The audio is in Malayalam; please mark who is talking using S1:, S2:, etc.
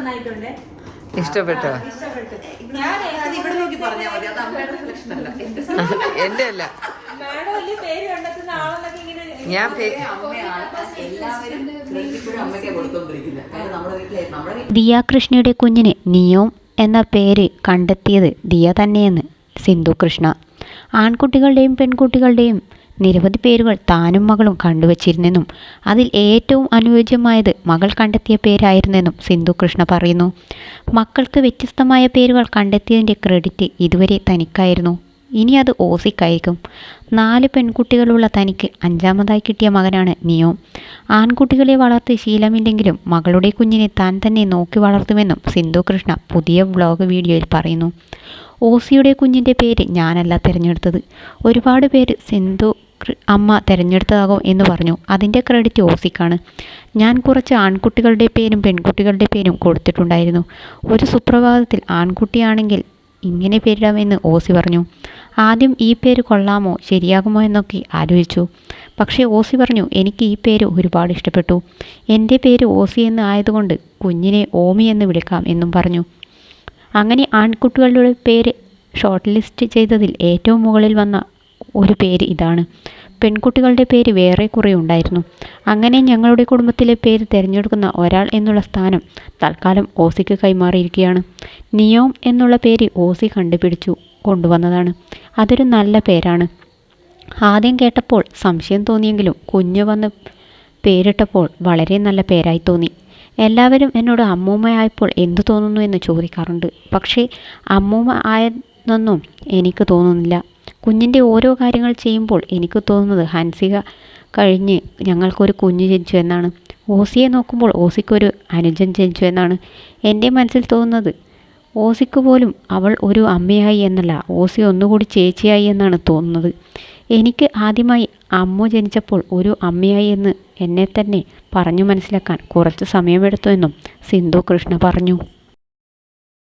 S1: നന്നായിട്ടുണ്ട്.
S2: ഇഷ്ടപ്പെട്ടോ?
S1: ഇഷ്ടപ്പെട്ടു. ഞാൻ
S3: അത് ഇവിടെ നോക്കി പറഞ്ഞാൽ മതി. അത് അമ്മയുടെ സെലക്ഷൻ അല്ല. എന്റെ
S2: അല്ല ഞാൻ
S4: ദിയ കൃഷ്ണയുടെ കുഞ്ഞിന് നിയോം എന്ന പേര് കണ്ടെത്തിയത് ദിയ തന്നെയെന്ന് സിന്ധു കൃഷ്ണ. ആൺകുട്ടികളുടെയും പെൺകുട്ടികളുടെയും നിരവധി പേരുകൾ താനും മകളും കണ്ടുവച്ചിരുന്നെന്നും അതിൽ ഏറ്റവും അനുയോജ്യമായത് മകൾ കണ്ടെത്തിയ പേരായിരുന്നെന്നും സിന്ധു കൃഷ്ണ പറയുന്നു. മക്കൾക്ക് വ്യത്യസ്തമായ പേരുകൾ കണ്ടെത്തിയതിന്റെ ക്രെഡിറ്റ് ഇതുവരെ തനിക്കായിരുന്നു. ഇനി അത് ഓസിക്കായിരിക്കും. നാല് പെൺകുട്ടികളുള്ള തനിക്ക് അഞ്ചാമതായി കിട്ടിയ മകനാണ് നിയോ. ആൺകുട്ടികളെ വളർത്തി ശീലമില്ലെങ്കിലും മകളുടെ കുഞ്ഞിനെ താൻ തന്നെ നോക്കി വളർത്തുമെന്നും സിന്ധു കൃഷ്ണ പുതിയ വ്ളോഗ് വീഡിയോയിൽ പറയുന്നു. ഓസിയുടെ കുഞ്ഞിന്റെ പേര് ഞാനല്ല തിരഞ്ഞെടുത്തത്. ഒരുപാട് പേര് സിന്ധു അമ്മ തിരഞ്ഞെടുത്തതാകും എന്ന് പറഞ്ഞു. അതിന്റെ ക്രെഡിറ്റ് ഓസിക്കാണ് ഞാൻ കുറച്ച് ആൺകുട്ടികളുടെ പേരും പെൺകുട്ടികളുടെ പേരും കൊടുത്തിട്ടുണ്ടായിരുന്നു. ഒരു സുപ്രഭാതത്തിൽ ആൺകുട്ടിയാണെങ്കിൽ ഇങ്ങനെ പേരിടാമെന്ന് ഓസി പറഞ്ഞു. ആദ്യം ഈ പേര് കൊള്ളാമോ ശരിയാകുമോ എന്നൊക്കെ ആലോചിച്ചു. പക്ഷേ ഓസി പറഞ്ഞു എനിക്ക് ഈ പേര് ഒരുപാട് ഇഷ്ടപ്പെട്ടു. എന്റെ പേര് ഓസി എന്ന് ആയതുകൊണ്ട് കുഞ്ഞിനെ ഓമി എന്ന് വിളിക്കാം എന്നും പറഞ്ഞു. അങ്ങനെ ആൺകുട്ടികളുടെ പേര് ഷോർട്ട് ലിസ്റ്റ് ചെയ്തതിൽ ഏറ്റവും മുകളിൽ വന്ന ഒരു പേര് ഇതാണ്. പെൺകുട്ടികളുടെ പേര് വേറെ കുറേ ഉണ്ടായിരുന്നു. അങ്ങനെ ഞങ്ങളുടെ കുടുംബത്തിലെ പേര് തിരഞ്ഞെടുക്കുന്ന ഒരാൾ എന്നുള്ള സ്ഥാനം തൽക്കാലം ഓസിക്ക് കൈമാറിയിരിക്കുകയാണ്. നിയോം എന്നുള്ള പേര് ഓസി കണ്ടുപിടിച്ചു കൊണ്ടുവന്നതാണ്. അതൊരു നല്ല പേരാണ്. ആദ്യം കേട്ടപ്പോൾ സംശയം തോന്നിയെങ്കിലും കുഞ്ഞ് വന്ന് പേരിട്ടപ്പോൾ വളരെ നല്ല പേരായി തോന്നി. എല്ലാവരും എന്നോട് അമ്മൂമ്മയായപ്പോൾ എന്തു തോന്നുന്നു എന്ന് ചോദിക്കാറുണ്ട്. പക്ഷേ അമ്മൂമ്മ ആയെന്നൊന്നും എനിക്ക് തോന്നുന്നില്ല. കുഞ്ഞിന്റെ ഓരോ കാര്യങ്ങൾ ചെയ്യുമ്പോൾ എനിക്ക് തോന്നുന്നത് ഹൻസിക കഴിഞ്ഞ് ഞങ്ങൾക്കൊരു കുഞ്ഞ് ജനിച്ചു എന്നാണ്. ഓസിയെ നോക്കുമ്പോൾ ഓസിക്കൊരു അനുജൻ ജനിച്ചു എന്നാണ് എന്റെ മനസ്സിൽ തോന്നുന്നത്. ഓസിക്ക് പോലും അവൾ ഒരു അമ്മയായി എന്നല്ല ഓസി ഒന്നുകൂടി ചേച്ചിയായി എന്നാണ് തോന്നുന്നത്. എനിക്ക് ആദ്യമായി അമ്മ ജനിച്ചപ്പോൾ ഒരു അമ്മയായി എന്ന് എന്നെ തന്നെ പറഞ്ഞു മനസ്സിലാക്കാൻ കുറച്ച് സമയമെടുത്തു എന്നും സിന്ധു കൃഷ്ണ പറഞ്ഞു.